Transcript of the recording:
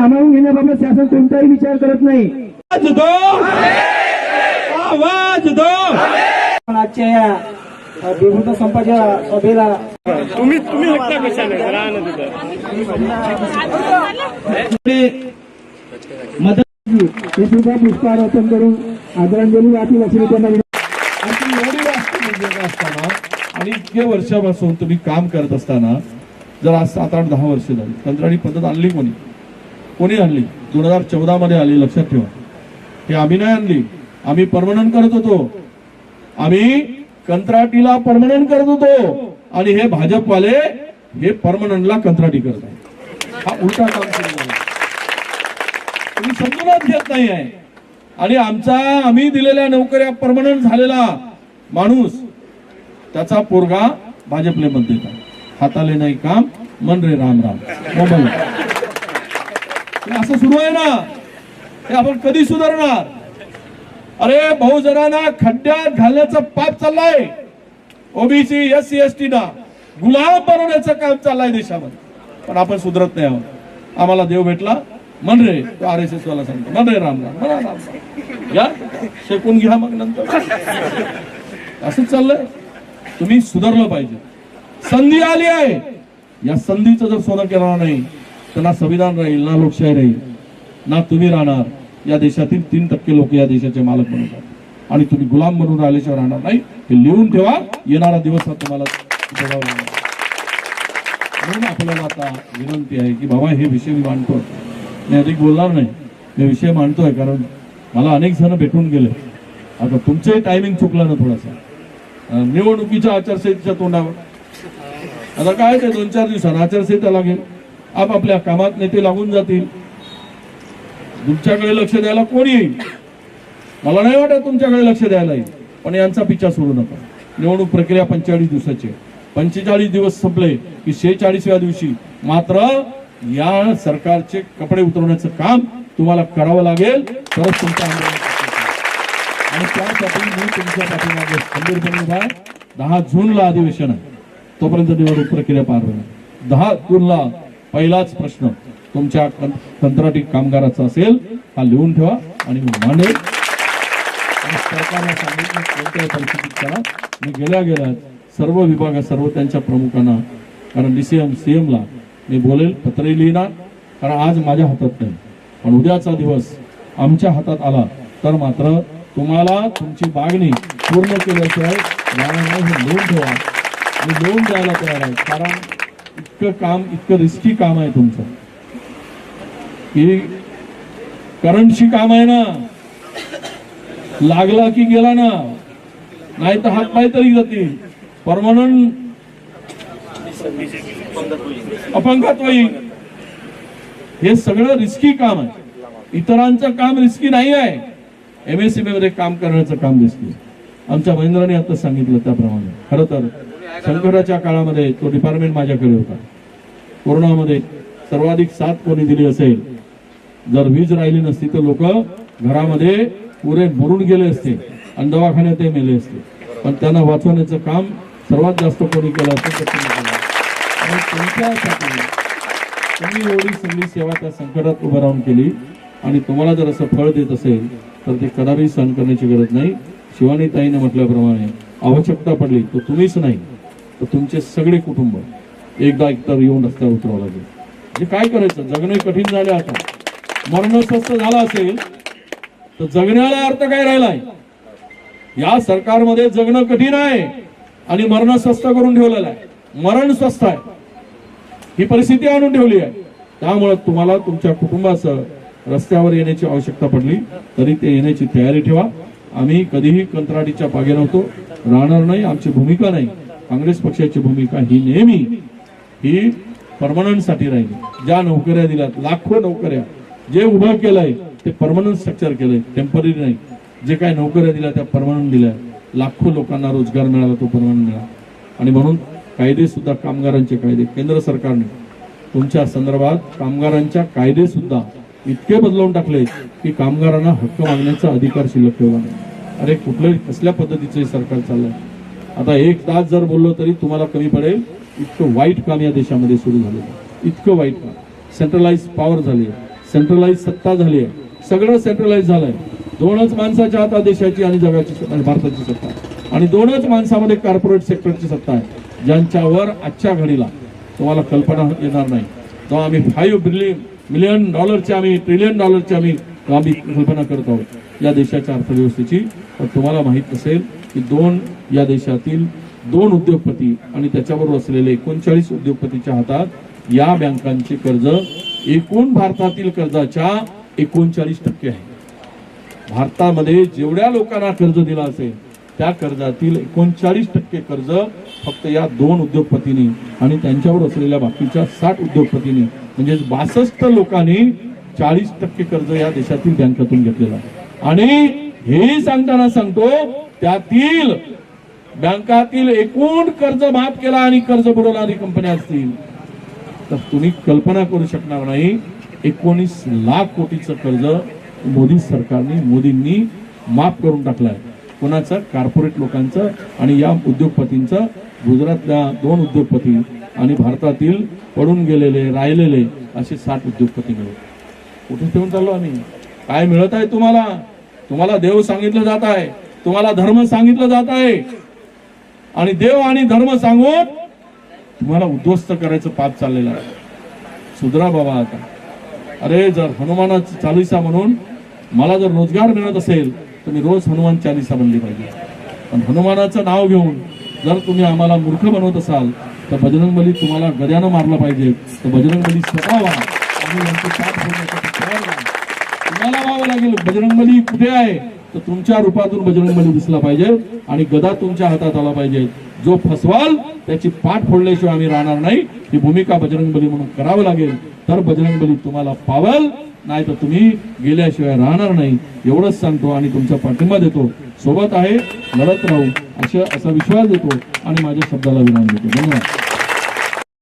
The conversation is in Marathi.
सामावून घेण्याबाबत शासन कोणताही विचार करत नाही. आवाज दो. आवाज दो. पण आजच्या या अ, बेभूत संपाच्या सभेला मदत हे सुद्धा पुष्पारोपण करून आदरांजली वाटेल अशी मी त्यांना एवढी असताना आणि इतके वर्षापासून तुम्ही काम करत असताना जर आज सात आठ दहा वर्ष झाली कंत्राटी पद्धत आणली कोणी? कोणी आणली? दोन हजार चौदा मध्ये आली लक्षात ठेवा. हे आम्ही नाही आणली. आम्ही परमनंट करत होतो. आम्ही कंत्राटीला परमनंट करत होतो. आणि हे भाजपवाले हे परमनंटला कंत्राटी करत आहे हा उलटा काम तुम्ही समजूनच घेत नाही आहे. आणि आमचा आम्ही दिलेल्या नोकऱ्या परमनंट झालेला माणूस त्याचा पोरगा भाजपले मत देतात हाताले नाही काम मन रे राम राम. मोबाईल. हे असं सुरू आहे ना हे आपण कधी सुधारणार? अरे बहुजनांना खड्ड्यात घालण्याचं पाप चाललंय. OBC S C S T ना गुलाम बनवण्याचं काम चाललंय देशामध्ये. पण आपण सुधरत नाही आहोत. आम्हाला देव भेटला. मन रे तो आर एस एस वाला सांगतो. मन रे राम राम म्हणा राम राम या शेकून घ्या मग नंतर. असंच चाललंय. तुम्ही सुधारलं पाहिजे. संधी आली आहे. या संधीचं जर सोनं केलं नाही तर ना संविधान राहील ना लोकशाही राहील ना तुम्ही राहणार. या देशातील तीन टक्के लोक या देशाचे मालक बनवतात आणि तुम्ही गुलाम म्हणून राहिल्याशिवाय राहणार नाही. हे लिहून ठेवा. येणारा दिवस हा तुम्हाला जगावा लागणार म्हणून आपल्याला आता विनंती आहे की बाबा हे विषय मी मांडतो मी अधिक बोलणार नाही. मी विषय मांडतोय कारण मला अनेक जण भेटून गेले. आता तुमचंही टायमिंग चुकलं ना थोडासा. निवडणुकीच्या आचारसंहितेच्या तोंडावर. आता काय ते दोन चार दिवसात आचारसंहिता लागेल. आपापल्या कामात नेते लागून जातील. तुमच्याकडे लक्ष द्यायला कोणी येईल? मला नाही वाटत तुमच्याकडे लक्ष द्यायला येईल पण यांचा पिछा सोडू नका. निवडणूक प्रक्रिया पंचेचाळीस दिवसाची पंचेचाळीस दिवस संपले की शेहेचाळीसव्या दिवशी मात्र या सरकारचे कपडे उतरवण्याचं काम तुम्हाला करावं लागेल. तरच तुमच्या आणि त्यासाठी मी तुमच्या पाठीमागे खंबीरपणे उभा दहा जूनला अधिवेशन आहे. तोपर्यंत निवडणूक प्रक्रिया पार होणार दहा जूनला पहिलाच प्रश्न तुमच्या कंत्राटी कामगाराचा असेल हा लिहून ठेवा आणि मांडेल सरकारला सांगितलं कोणत्याही परिस्थितीत करा. मी गेल्या गेल्या सर्व विभागात सर्व त्यांच्या प्रमुखांना कारण डी सी एम सी ला मी बोलेल पत्रही लिहिणार कारण आज माझ्या हातात नाही. पण उद्याचा दिवस आमच्या हातात आला तर मात्र तुम्हाला तुमची मागणी पूर्ण केल्याशिवाय जाणार हे लिहून ठेवा. मी लिहून द्यायला तयार आहे कारण इतकं काम इतकं रिस्की काम आहे तुमचं. की करंटशी काम आहे ना. लागला की गेला ना. नाही तर हात पाय तरी जातील. परमनंट अपंगत्व येईल. हे सगळं रिस्की काम आहे. इतरांचं काम रिस्की नाही आहे. एम एस सी मध्ये काम करण्याचं काम रिस्की आमच्या महेंद्राने आता सांगितलं त्याप्रमाणे. खरं तर शंकराच्या काळामध्ये तो डिपार्टमेंट माझ्याकडे होता. कोरोनामध्ये सर्वाधिक साथ कोणी दिली असेल जर वीज राहिली नसती तर लोक घरामध्ये पुरे मरून गेले असते आणि दवाखान्यात ते मेले असते. पण त्यांना वाचवण्याचं काम सर्वात जास्त कोणी केलं असेल तर तुम्ही एवढी सगळी सेवा त्या संकटात उभं राहून केली आणि तुम्हाला जर असं फळ देत असेल तर ते कदापि सहन करण्याची गरज नाही. शिवानी ताईने म्हटल्याप्रमाणे आवश्यकता पडली तर तुम्हीच नाही. तुमचे सगळे कुटुंब एकदा एकतर येऊन रस्त्यावर उतरावं लागेल. म्हणजे काय करायचं? जगणे कठीण झाले आता. मरण स्वस्त झालं असेल तर जगण्याला अर्थ काय राहिलाय? या सरकारमध्ये जगणं कठीण आहे आणि मरण स्वस्त करून ठेवलेलं आहे. मरण स्वस्त आहे. ही परिस्थिती आणून ठेवली आहे. त्यामुळे तुम्हाला तुमच्या कुटुंबासह रस्त्यावर येण्याची आवश्यकता पडली तरी ते येण्याची तयारी ठेवा. आम्ही कधीही कंत्राटीच्या पागे नव्हतो. राहणार नाही आमची भूमिका नाही. काँग्रेस पक्षाची भूमिका ही नेहमी ही परमनंटसाठी राहिली. ज्या नोकऱ्या दिल्यात लाखो नोकऱ्या जे उभं केलंय ते परमनंट स्ट्रक्चर केलंय टेंपररी नाही. जे काय नोकऱ्या दिल्या त्या परमनंट दिल्या. लाखो लोकांना रोजगार मिळाला तो परमनंट मिळाला. आणि म्हणून कायदे सुद्धा कामगारांचे कायदे केंद्र सरकारने तुमच्या संदर्भात कामगारांच्या कायदे सुद्धा इतके बदलवून टाकले की कामगारांना हक्क मागण्याचा अधिकार शिल्लक ठेवला नाही. अरे कुठल्या कसल्या पद्धतीचं सरकार चाललंय? आता एक तास जर बोललो तरी तुम्हाला कमी पडेल. इतकं वाईट काम या देशामध्ये सुरू झालेलं आहे. इतकं वाईट काम. सेंट्रलाइज पॉवर झाली सेंट्रलाइज सत्ता झाली आहे. सगळं सेंट्रलाइज झालंय. दोनच माणसाच्या हातात देशाची आणि जगाची सत्ता आणि भारताची सत्ता. आणि दोनच माणसामध्ये कॉर्पोरेट सेक्टरची सत्ता आहे. ज्यांच्यावर आजच्या घडीला तुम्हाला कल्पना येणार नाही. तेव्हा आम्ही फाईव्ह बिलियन मिलियन डॉलरचे आम्ही ट्रिलियन डॉलरचे आम्ही आम्ही कल्पना करत आहोत या देशाच्या अर्थव्यवस्थेची. तर तुम्हाला माहीत असेल की दोन या देशातील दोन उद्योगपती आणि त्याच्याबरोबर असलेले एकोणचाळीस उद्योगपतीच्या हातात या बँकांचे कर्ज एकूण भारतातील कर्जाच्या एकोणचाळीस टक्के आहे. भारतामध्ये जेवढ्या लोकांना कर्ज दिला असेल त्या कर्जातील एकोणचाळीस टक्के कर्ज फक्त या दोन उद्योगपतींनी आणि त्यांच्यावर असलेल्या बाकीच्या साठ उद्योगपतींनी म्हणजे बासष्ट लोकांनी चाळीस टक्के कर्ज या देशातील बँकातून घेतलेलं आहे. आणि हेही सांगताना सांगतो त्यातील बँकातील एकूण कर्ज माफ केला आणि कर्ज बुडवणारी कंपन्या असतील. तर तुम्ही कल्पना करू शकणार नाही एकोणीस लाख कोटीचं कर्ज मोदी सरकारने मोदींनी माफ करून टाकलंय. कोणाचं? कॉर्पोरेट लोकांचं आणि या उद्योगपतींचं. गुजरातल्या दोन उद्योगपती आणि भारतातील पडून गेलेले राहिलेले असे साठ उद्योगपती मिळून. कुठे ठेवून चाललो आम्ही? काय मिळत आहे तुम्हाला? तुम्हाला देव सांगितलं जात आहे. तुम्हाला धर्म सांगितलं जात आहे. आणि देव आणि धर्म सांगून तुम्हाला उद्ध्वस्त करायचं पाप चाललेलं आहे. सुधरा बाबा आता. अरे जर हनुमानाची चालिसा म्हणून मला जर रोजगार मिळत असेल तर मी रोज हनुमान चालिसा बनली पाहिजे. पण हनुमानाचं नाव घेऊन जर तुम्ही आम्हाला मूर्ख बनवत असाल तर बजरंगबली तुम्हाला गद्यानं मारलं पाहिजे. तर बजरंगबली स्वतः व्हा आणि यांची पाठ फोडण्यासाठी तयार व्हा. तुम्हाला व्हावं लागेल बजरंगबली कुठे आहे? तर तुमच्या रूपातून बजरंगबली दिसला पाहिजे आणि गदा तुमच्या हातात आला पाहिजे. जो फसवाल त्याची पाठ फोडल्याशिवाय आम्ही राहणार नाही. ही भूमिका बजरंगबली म्हणून करावं लागेल. तर बजरंगबली तुम्हाला पावल नाही तर तुम्ही गेल्याशिवाय राहणार नाही. एवढंच सांगतो आणि तुमचा पाठिंबा देतो. सोबत आहे लढत राहू अशा असा विश्वास देतो आणि माझ्या शब्दाला विराम देतो. धन्यवाद.